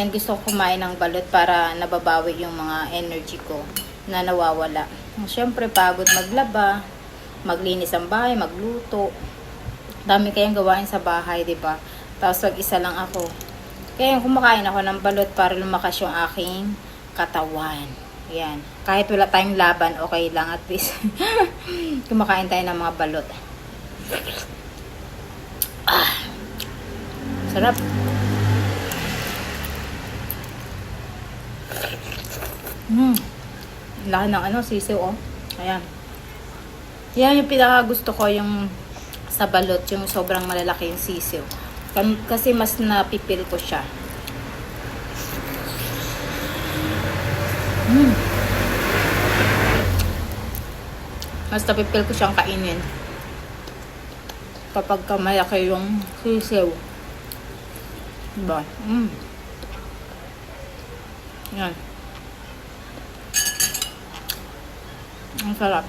And gusto ko kumain ng balot para nababawi yung mga energy ko na nawawala. Siyempre, pagod maglaba, maglinis ang bahay, magluto. Dami kayang gawain sa bahay, di ba? Tapos mag-isa lang ako. Kaya kumakain ako ng balot para lumakas yung aking katawan. Yan. Kahit wala tayong laban, okay lang at least. kumakain tayo ng mga balot. Ah. Sarap. Hmm. Laki ng ano, sisiw oh. Ayan. Yan yung pinaka gusto ko yung sa balot, yung sobrang malalaki yung sisiw. Kasi mas napipil ko siya. Hmm. Mas napipil ko siyang kainin. Kapag ka malaki yung sisiw. Diba? Mm. Yan. Ang sarap.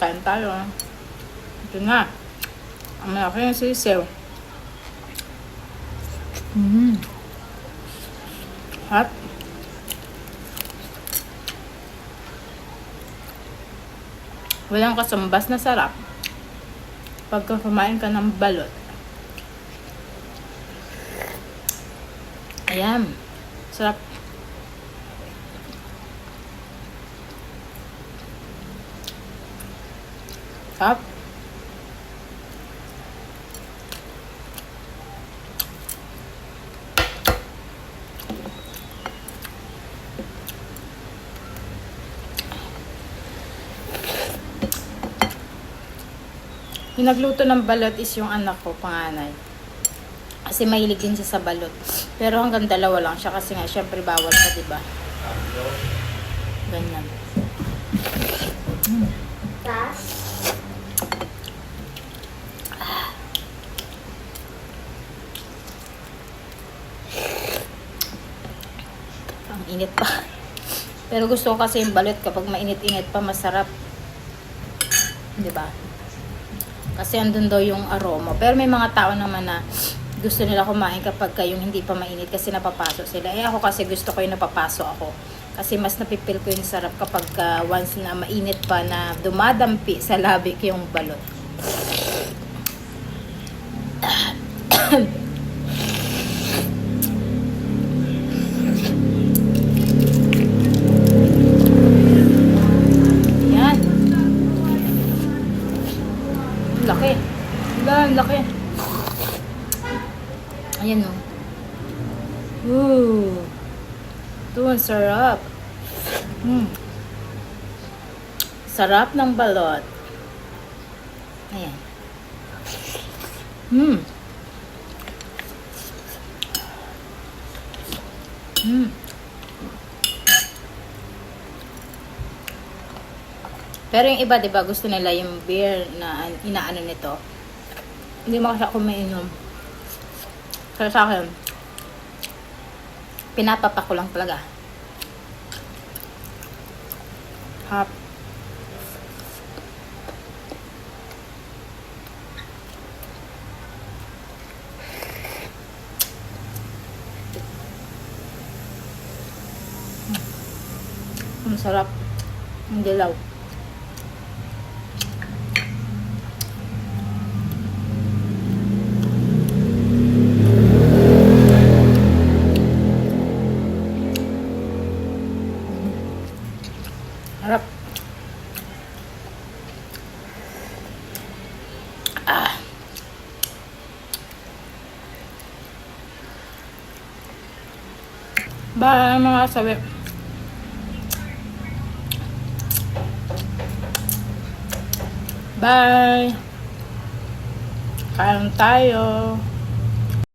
Kain tayo. ah. Ito na. Ang malaki yung sisiw. Mm. Hot. Walang kasambas na sarap. Pagka kumain ka ng balot. Ayan. Sarap. Sarap. Yung nagluto ng balot is yung anak ko, panganay. Kasi mahilig din siya sa balot. Pero hanggang dalawa lang siya kasi nga, syempre bawal ka, di ba? Ganyan. Ang init pa. Pero gusto ko kasi yung balot kapag mainit-init pa, masarap. Di ba? Kasi andun daw yung aroma. Pero may mga tao naman na gusto nila kumain kapag ka yung hindi pa mainit kasi napapasok sila. Eh ako kasi gusto ko yung napapasok ako. Kasi mas napipil ko yung sarap kapag ka once na mainit pa na dumadampi sa labi ko yung balot. Ayan o. Ooh. Ito ang sarap. Hmm. Sarap ng balot. Ayan. Hmm. Hmm. Pero yung iba, di ba, gusto nila yung beer na an- inaano nito. Hindi mo kasi ako. Kaya sa akin, pinapapa ko lang talaga. Hap. Ang sarap. Ang dilaw. Harap. Ah. Bye mga sabi. Bye. Kain tayo.